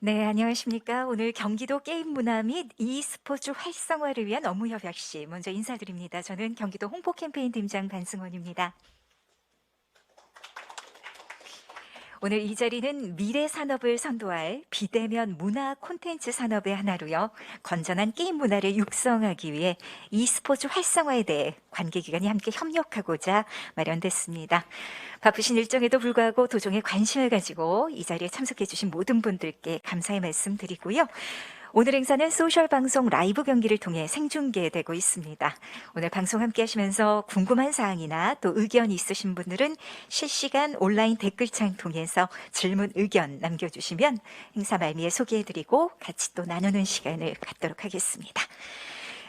네, 안녕하십니까. 오늘 경기도 게임 문화 및 e스포츠 활성화를 위한 업무 협약 시 먼저 인사드립니다. 저는 경기도 홍보 캠페인 팀장 반승원입니다. 오늘 이 자리는 미래 산업을 선도할 비대면 문화 콘텐츠 산업의 하나로요. 건전한 게임 문화를 육성하기 위해 e스포츠 활성화에 대해 관계기관이 함께 협력하고자 마련됐습니다. 바쁘신 일정에도 불구하고 도종에 관심을 가지고 이 자리에 참석해 주신 모든 분들께 감사의 말씀 드리고요. 오늘 행사는 소셜 방송 라이브 경기를 통해 생중계되고 있습니다. 오늘 방송 함께 하시면서 궁금한 사항이나 또 의견 있으신 분들은 실시간 온라인 댓글창 통해서 질문 의견 남겨주시면 행사 말미에 소개해드리고 같이 또 나누는 시간을 갖도록 하겠습니다.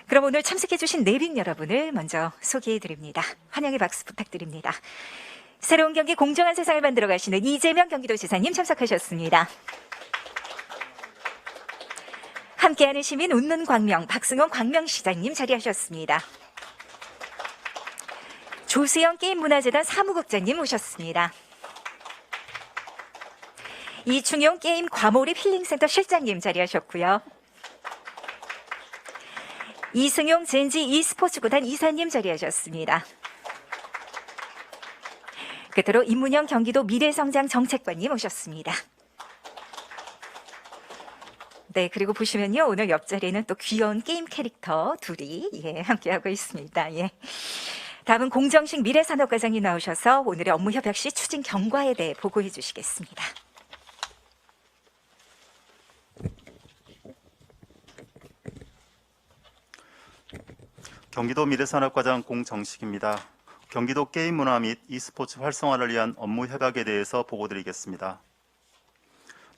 그럼 오늘 참석해주신 내빈 여러분을 먼저 소개해드립니다. 환영의 박수 부탁드립니다. 새로운 경기 공정한 세상을 만들어 가시는 이재명 경기도지사님 참석하셨습니다. 함께하는 시민 웃는 광명 박승원 광명시장님 자리하셨습니다. 조수영 게임문화재단 사무국장님 오셨습니다. 이충용 게임 과몰입 힐링센터 실장님 자리하셨고요. 이승용 젠지 e스포츠 구단 이사님 자리하셨습니다. 끝으로 임문영 경기도 미래성장 정책관님 오셨습니다. 네, 그리고 보시면요. 오늘 옆자리에는 또 귀여운 게임 캐릭터 둘이 예, 함께하고 있습니다. 예. 다음은 공정식 미래산업과장이 나오셔서 오늘의 업무 협약 시 추진 경과에 대해 보고해 주시겠습니다. 경기도 미래산업과장 공정식입니다. 경기도 게임 문화 및 e스포츠 활성화를 위한 업무 협약에 대해서 보고드리겠습니다.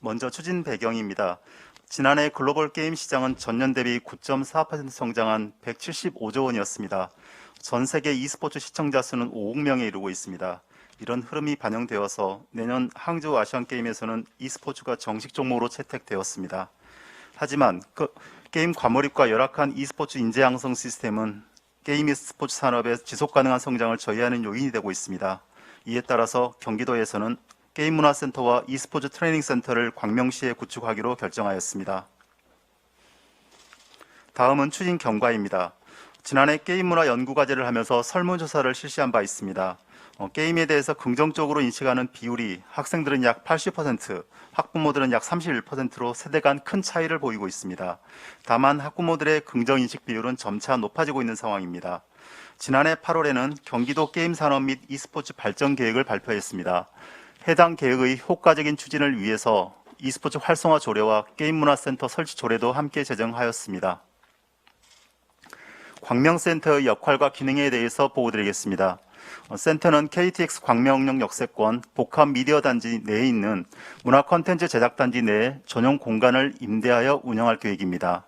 먼저 추진 배경입니다. 지난해 글로벌 게임 시장은 전년 대비 9.4% 성장한 175조 원이었습니다. 전 세계 e스포츠 시청자 수는 5억 명에 이르고 있습니다. 이런 흐름이 반영되어서 내년 항저우 아시안 게임에서는 e스포츠가 정식 종목으로 채택되었습니다. 하지만 그 게임 과몰입과 열악한 e스포츠 인재 양성 시스템은 게임 e스포츠 산업의 지속 가능한 성장을 저해하는 요인이 되고 있습니다. 이에 따라서 경기도에서는 게임 문화센터와 e스포츠 트레이닝 센터를 광명시에 구축하기로 결정하였습니다. 다음은 추진 경과입니다. 지난해 게임 문화 연구 과제를 하면서 설문조사를 실시한 바 있습니다. 어, 게임에 대해서 긍정적으로 인식하는 비율이 학생들은 약 80%, 학부모들은 약 31%로 세대 간 큰 차이를 보이고 있습니다. 다만 학부모들의 긍정 인식 비율은 점차 높아지고 있는 상황입니다. 지난해 8월에는 경기도 게임 산업 및 e스포츠 발전 계획을 발표했습니다. 해당 계획의 효과적인 추진을 위해서 e스포츠 활성화 조례와 게임 문화센터 설치 조례도 함께 제정하였습니다. 광명센터의 역할과 기능에 대해서 보고드리겠습니다. 어, 센터는 KTX 광명역 역세권 복합 미디어 단지 내에 있는 문화 콘텐츠 제작 단지 내에 전용 공간을 임대하여 운영할 계획입니다.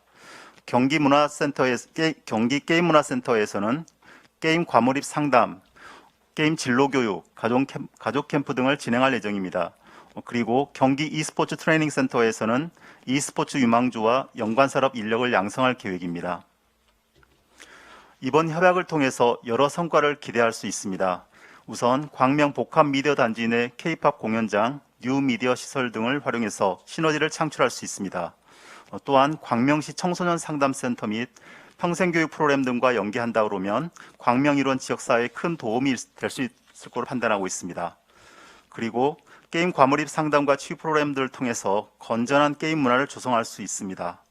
경기 문화센터에 경기 게임 문화센터에서는 게임 과몰입 상담, 게임 진로 교육, 가족, 캠, 가족 캠프 등을 진행할 예정입니다. 어, 그리고 경기 e스포츠 트레이닝 센터에서는 e스포츠 유망주와 연관 산업 인력을 양성할 계획입니다. 이번 협약을 통해서 여러 성과를 기대할 수 있습니다. 우선 광명 복합 미디어 단지 내 K-팝 공연장, 뉴 미디어 시설 등을 활용해서 시너지를 창출할 수 있습니다. 어, 또한 광명시 청소년 상담센터 및 평생교육 프로그램 등과 연계한다 그러면 광명 일원 지역사회에 큰 도움이 될 수 있을 거로 판단하고 있습니다. 그리고 게임 과몰입 상담과 치유 프로그램들을 통해서 건전한 게임 문화를 조성할 수 있습니다.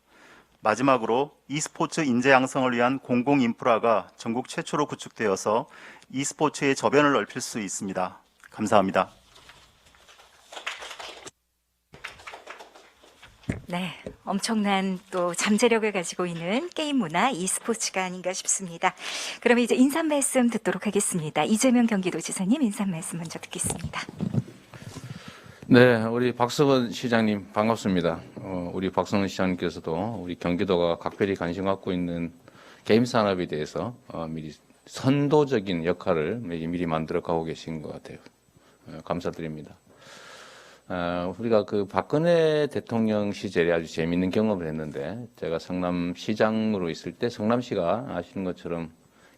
마지막으로 e스포츠 인재 양성을 위한 공공 인프라가 전국 최초로 구축되어서 e스포츠의 저변을 넓힐 수 있습니다. 감사합니다. 네, 엄청난 또 잠재력을 가지고 있는 게임 문화 e스포츠가 아닌가 싶습니다. 그럼 이제 인사 말씀 듣도록 하겠습니다. 이재명 경기도지사님 인사 말씀 먼저 듣겠습니다. 네, 우리 박성원 시장님 반갑습니다. 어, 우리 박성원 시장님께서도 우리 경기도가 각별히 관심 갖고 있는 게임 산업에 대해서 어, 미리 선도적인 역할을 미리, 미리 만들어 가고 계신 것 같아요. 어, 감사드립니다. 어, 우리가 그 박근혜 대통령 시절에 아주 재미있는 경험을 했는데 제가 성남시장으로 있을 때 성남시가 아시는 것처럼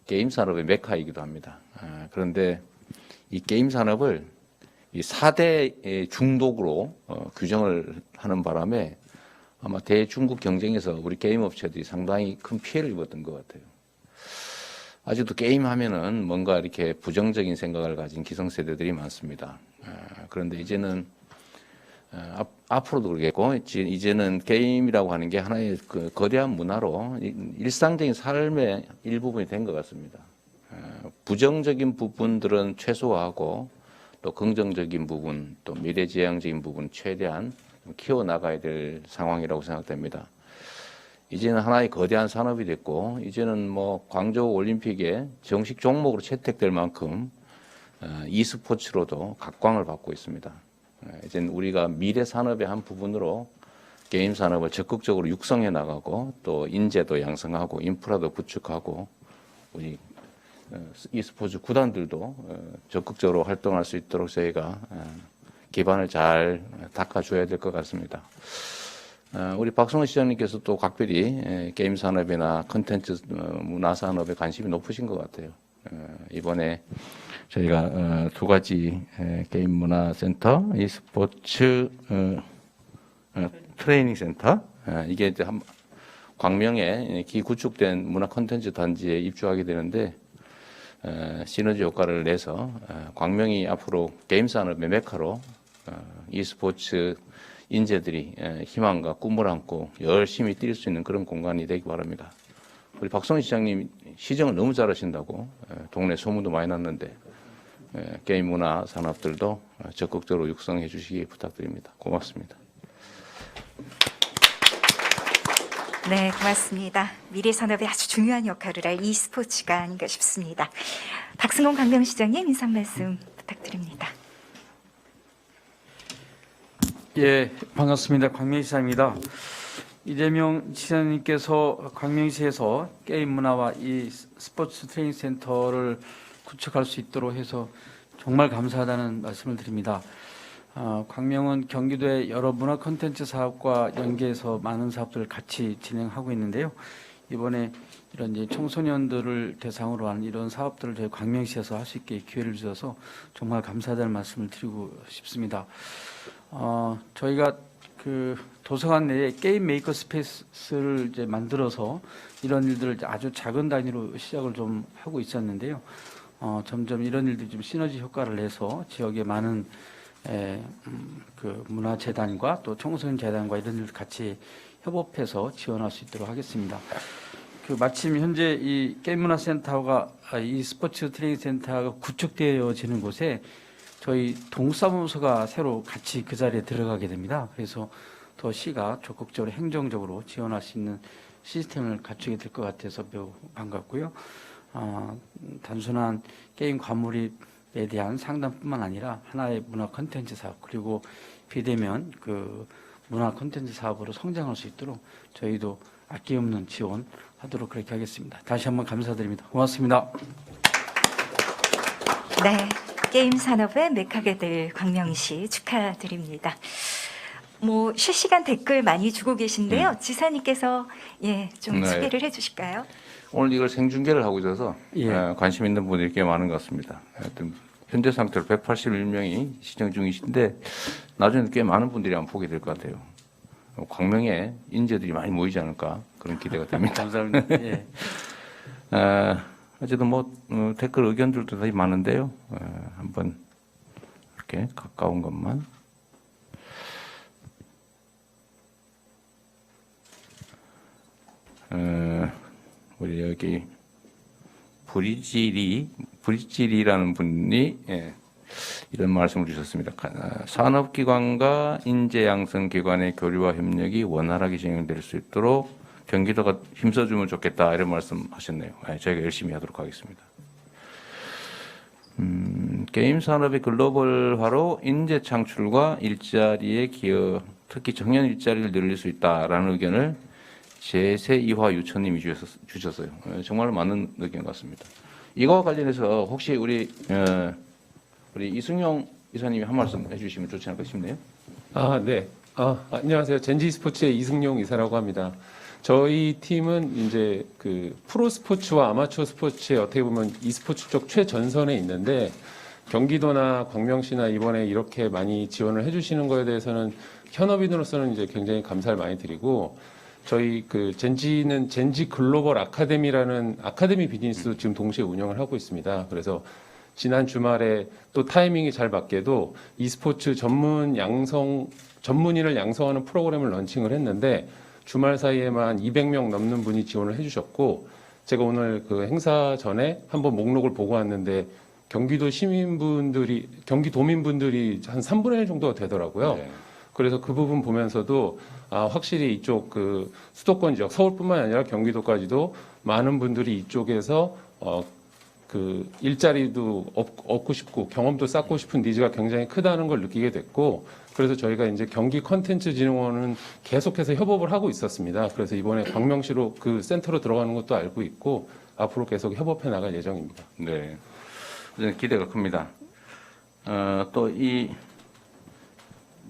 게임 산업의 메카이기도 합니다. 아, 그런데 이 게임 산업을 이 4대 중독으로 어, 규정을 하는 바람에 아마 대중국 경쟁에서 우리 게임 업체들이 상당히 큰 피해를 입었던 것 같아요. 아직도 게임 하면은 뭔가 이렇게 부정적인 생각을 가진 기성세대들이 많습니다. 아, 그런데 이제는 어, 앞, 앞으로도 그러겠고 이제- 이제는 게임이라고 하는 게 하나의 그 거대한 문화로 이- 일상적인 삶의 일부분이 된 것 같습니다. 어, 부정적인 부분들은 최소화하고 또 긍정적인 부분 또 미래지향적인 부분 최대한 좀 키워 나가야 될 상황이라고 생각됩니다. 이제는 하나의 거대한 산업이 됐고 이제는 뭐 광저우 올림픽에 정식 종목으로 채택될 만큼 어, e스포츠로도 각광을 받고 있습니다. 어, 이제는 우리가 미래 산업의 한 부분으로 게임 산업을 적극적으로 육성해 나가고 또 인재도 양성하고 인프라도 구축하고 우리 어, e스포츠 구단들도 어, 적극적으로 활동할 수 있도록 저희가 어, 기반을 잘 닦아줘야 될 것 같습니다. 어, 우리 박성호 시장님께서 또 각별히 에, 게임 산업이나 컨텐츠 어, 문화 산업에 관심이 높으신 것 같아요. 어, 이번에 저희가 어, 두 가지 에, 게임 문화 센터, e스포츠 어, 어, 트레이닝 센터 어, 이게 이제 한 광명에 기구축된 문화 콘텐츠 단지에 입주하게 되는데 어, 시너지 효과를 내서 어, 광명이 앞으로 게임 산업의 메카로 어, e스포츠 인재들이 에, 희망과 꿈을 안고 열심히 뛸 수 있는 그런 공간이 되기 바랍니다. 우리 박성희 시장님 시정을 너무 잘하신다고 에, 동네 소문도 많이 났는데 에, 게임 문화 산업들도 어, 적극적으로 육성해 주시기 부탁드립니다. 고맙습니다. 네, 고맙습니다. 미래 산업에 아주 중요한 역할을 할 e스포츠가 아닌가 싶습니다. 박승원 광명시장님 인사 말씀 부탁드립니다. 예, 반갑습니다. 광명시장입니다. 이재명 시장님께서 광명시에서 게임 문화와 이 스포츠 트레이닝 센터를 구축할 수 있도록 해서 정말 감사하다는 말씀을 드립니다. 아, 광명은 경기도의 여러 문화 콘텐츠 사업과 연계해서 많은 사업들을 같이 진행하고 있는데요. 이번에 이런 이제 청소년들을 대상으로 하는 이런 사업들을 저희 광명시에서 할 수 있게 기회를 주셔서 정말 감사하다는 말씀을 드리고 싶습니다. 어, 저희가 그 도서관 내에 게임 메이커 스페이스를 이제 만들어서 이런 일들을 아주 작은 단위로 시작을 좀 하고 있었는데요. 어, 점점 이런 일들이 좀 시너지 효과를 내서 지역에 많은 에, 음, 그 문화재단과 또 청소년 재단과 이런 일을 같이 협업해서 지원할 수 있도록 하겠습니다. 그 마침 현재 이 게임 문화센터가 아, 이 스포츠 트레이닝 센터가 구축되어지는 곳에 저희 동사무소가 새로 같이 그 자리에 들어가게 됩니다. 그래서 더 시가 적극적으로 행정적으로 지원할 수 있는 시스템을 갖추게 될 것 같아서 매우 반갑고요. 아, 단순한 게임 과몰입에 대한 상담뿐만 아니라 하나의 문화 콘텐츠 사업 그리고 비대면 그 문화 콘텐츠 사업으로 성장할 수 있도록 저희도 아낌없는 지원하도록 그렇게 하겠습니다. 다시 한번 감사드립니다. 고맙습니다. 네, 게임 산업의 메카게 될 광명시 축하드립니다. 뭐 실시간 댓글 많이 주고 계신데요. 지사님께서 예, 좀 네. 소개를 해 주실까요? 오늘 이걸 생중계를 하고 있어서 예. 어, 관심 있는 분들이 꽤 많은 것 같습니다. 하여튼 현재 상태로 181명이 시청 중이신데 나중에 꽤 많은 분들이 아마 보게 될 것 같아요. 어, 광명에 인재들이 많이 모이지 않을까 그런 기대가 됩니다. 감사합니다. 예. 어, 어쨌든 뭐 어, 댓글 의견들도 되게 많은데요. 어, 한번 이렇게 가까운 것만 어, 우리 여기 브리지리 브리지리라는 분이 예, 이런 말씀을 주셨습니다. 가- 아, 산업기관과 인재양성기관의 교류와 협력이 원활하게 진행될 수 있도록 경기도가 힘써주면 좋겠다 이런 말씀하셨네요. 예, 저희가 열심히 하도록 하겠습니다. 음, 게임 산업의 글로벌화로 인재 창출과 일자리의 기여, 특히 청년 일자리를 늘릴 수 있다라는 의견을 제세 이화 유천님이 주셨, 주셨어요. 예, 정말 맞는 의견 같습니다. 이거와 관련해서 혹시 우리 어, 우리 이승용 이사님이 한 말씀 해주시면 좋지 않을까 싶네요. 아, 네. 아, 안녕하세요. 젠지 스포츠의 이승용 이사라고 합니다. 저희 팀은 이제 그 프로 스포츠와 아마추어 스포츠의 어떻게 보면 e스포츠 쪽 최전선에 있는데 경기도나 광명시나 이번에 이렇게 많이 지원을 해주시는 거에 대해서는 현업인으로서는 이제 굉장히 감사를 많이 드리고 저희 그 젠지는 젠지 글로벌 아카데미라는 아카데미 비즈니스도 지금 동시에 운영을 하고 있습니다. 그래서 지난 주말에 또 타이밍이 잘 맞게도 e스포츠 전문 양성 전문인을 양성하는 프로그램을 런칭을 했는데 주말 사이에만 200명 넘는 분이 지원을 해주셨고 제가 오늘 그 행사 전에 한번 목록을 보고 왔는데 경기도 시민분들이 경기 도민분들이 한 3분의 1 정도가 되더라고요. 네. 그래서 그 부분 보면서도 아, 확실히 이쪽 그 수도권 지역 서울뿐만 아니라 경기도까지도 많은 분들이 이쪽에서 어, 그 일자리도 얻, 얻고 싶고 경험도 쌓고 싶은 니즈가 굉장히 크다는 걸 느끼게 됐고 그래서 저희가 이제 경기 컨텐츠 진흥원은 계속해서 협업을 하고 있었습니다. 그래서 이번에 광명시로 그 센터로 들어가는 것도 알고 있고 앞으로 계속 협업해 나갈 예정입니다. 네. 기대가 큽니다. 어, 또 이,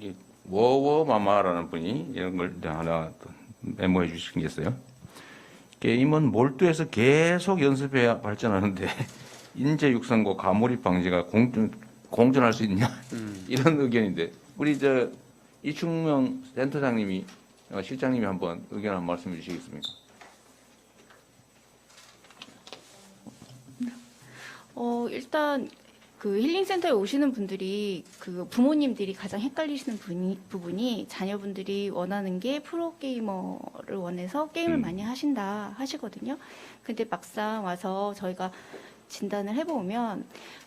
이 워워마마라는 분이 이런 걸 하나 또 메모해 주신 게 있어요. 게임은 몰두해서 계속 연습해야 발전하는데 인재 육성과 가몰입 방지가 공존, 공존할 수 있냐 이런 의견인데 우리 저 이충명 센터장님이 어, 실장님이 한번 의견 한 말씀 주시겠습니까? 어, 일단 그 힐링센터에 오시는 분들이 그 부모님들이 가장 헷갈리시는 분이, 부분이 자녀분들이 원하는 게 프로게이머를 원해서 게임을 음. 많이 하신다 하시거든요. 근데 막상 와서 저희가 진단을 해보면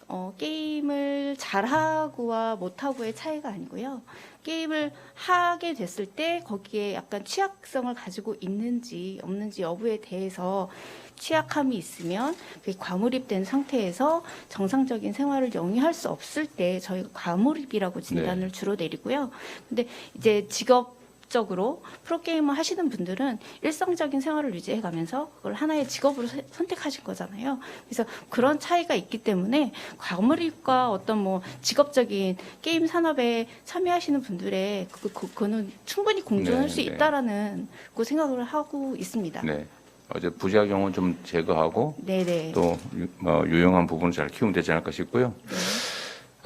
어, 게임을 잘하고와 못하고의 차이가 아니고요. 게임을 하게 됐을 때 거기에 약간 취약성을 가지고 있는지 없는지 여부에 대해서 취약함이 있으면 그게 과몰입된 상태에서 정상적인 생활을 영위할 수 없을 때 저희가 과몰입이라고 진단을 주로 내리고요. 근데 이제 직업 적으로 프로게이머 하시는 분들은 일상적인 생활을 유지해 가면서 그걸 하나의 직업으로 세- 선택하신 거잖아요. 그래서 그런 차이가 있기 때문에 과몰입과 어떤 뭐 직업적인 게임 산업에 참여하시는 분들의 그, 그, 그거는 충분히 공존할 네, 수 네. 있다라는 그 생각을 하고 있습니다. 네. 어제 부작용은 좀 제거하고 네네. 또 유, 뭐 유용한 부분을 잘 키우면 되지 않을까 싶고요. 네.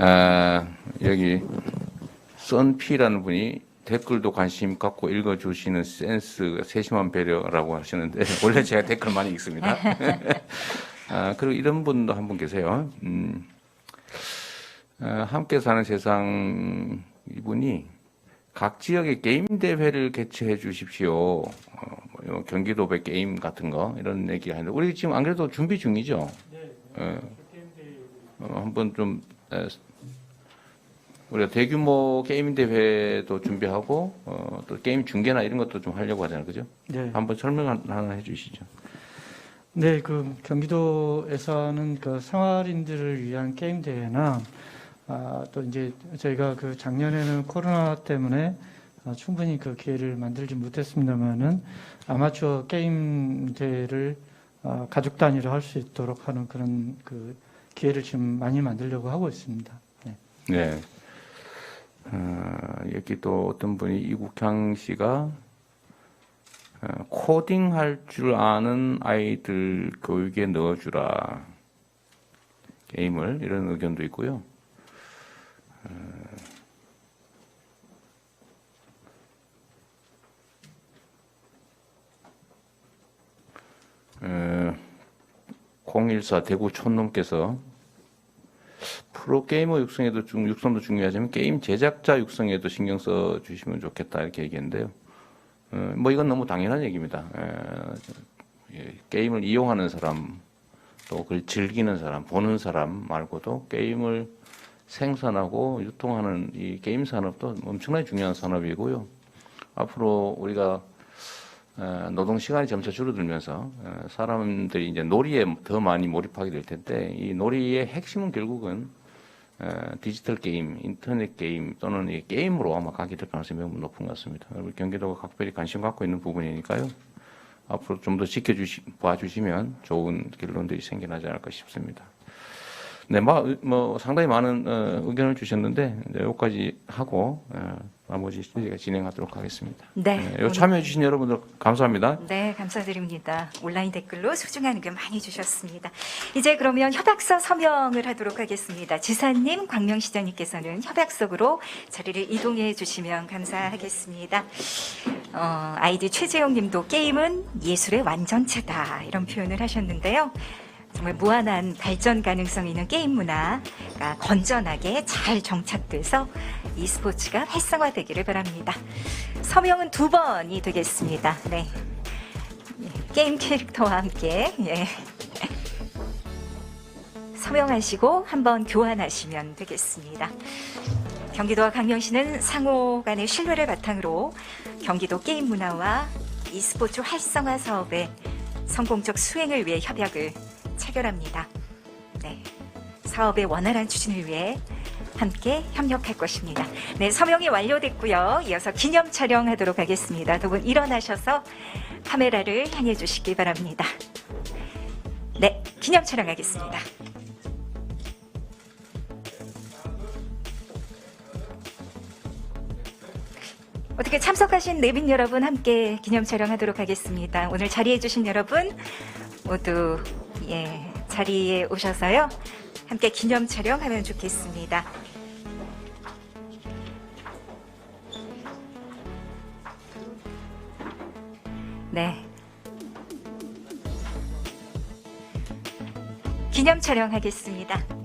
아, 여기 썬피라는 분이 댓글도 관심 갖고 읽어주시는 센스 세심한 배려라고 하시는데 원래 제가 댓글 많이 읽습니다. 아, 그리고 이런 분도 한 분 계세요. 음, 아, 함께 사는 세상 이분이 각 지역에 게임 대회를 개최해 주십시오. 어, 뭐 경기도배 게임 같은 거 이런 얘기 하는데 우리 지금 안 그래도 준비 중이죠. 예. 어, 한번 좀 에, 우리가 대규모 게임 대회도 준비하고 어, 또 게임 중계나 이런 것도 좀 하려고 하잖아요, 그죠? 네. 한번 설명 하나 해주시죠. 네, 그 경기도에서는 그 생활인들을 위한 게임 대회나 아, 또 이제 저희가 그 작년에는 코로나 때문에 아, 충분히 그 기회를 만들지 못했습니다만은 아마추어 게임 대회를 아, 가족 단위로 할 수 있도록 하는 그런 그 기회를 지금 많이 만들려고 하고 있습니다. 네. 네. 어, 여기 또 어떤 분이 이국향 씨가 어, 코딩 할 줄 아는 아이들 교육에 넣어주라 게임을 이런 의견도 있고요. 어, 014 대구 촌놈께서 프로게이머 육성에도 중, 육성도 중요하지만 게임 제작자 육성에도 신경 써 주시면 좋겠다 이렇게 얘기했는데요. 어, 뭐 이건 너무 당연한 얘기입니다. 에, 예, 게임을 이용하는 사람, 또 그걸 즐기는 사람, 보는 사람 말고도 게임을 생산하고 유통하는 이 게임 산업도 엄청나게 중요한 산업이고요. 앞으로 우리가 어, 노동 시간이 점차 줄어들면서 어, 사람들이 이제 놀이에 더 많이 몰입하게 될 텐데 이 놀이의 핵심은 결국은 어, 디지털 게임, 인터넷 게임 또는 이 게임으로 아마 가게 될 가능성이 매우 높은 것 같습니다. 우리 경기도가 각별히 관심 갖고 있는 부분이니까요. 앞으로 좀 더 지켜주시, 봐주시면 좋은 결론들이 생겨나지 않을까 싶습니다. 네, 뭐, 뭐 상당히 많은 어, 의견을 주셨는데 네, 여기까지 하고 어, 나머지 저희가 진행하도록 하겠습니다. 네. 네, 요 참여해 주신 여러분들 감사합니다. 네, 감사드립니다. 온라인 댓글로 소중한 의견 많이 주셨습니다. 이제 그러면 협약서 서명을 하도록 하겠습니다. 지사님, 광명시장님께서는 협약석으로 자리를 이동해 주시면 감사하겠습니다. 어, 아이디 최재용 님도 게임은 예술의 완전체다. 이런 표현을 하셨는데요. 정말 무한한 발전 가능성 있는 게임 문화가 건전하게 잘 정착돼서 e스포츠가 활성화되기를 바랍니다. 서명은 두 번이 되겠습니다. 네. 예, 게임 캐릭터와 함께 예. 서명하시고 한번 교환하시면 되겠습니다. 경기도와 강명시는 상호 간의 신뢰를 바탕으로 경기도 게임 문화와 e스포츠 활성화 사업의 성공적 수행을 위해 협약을 체결합니다. 네. 사업의 원활한 추진을 위해 함께 협력할 것입니다. 네, 서명이 완료됐고요. 이어서 기념 촬영하도록 하겠습니다. 두 분 일어나셔서 카메라를 향해 주시기 바랍니다. 네, 기념 촬영하겠습니다. 어떻게 참석하신 내빈 여러분 함께 기념 촬영하도록 하겠습니다. 오늘 자리해 주신 여러분 모두 예, 자리에 오셔서요. 함께 기념 촬영하면 좋겠습니다. 네. 기념 촬영하겠습니다.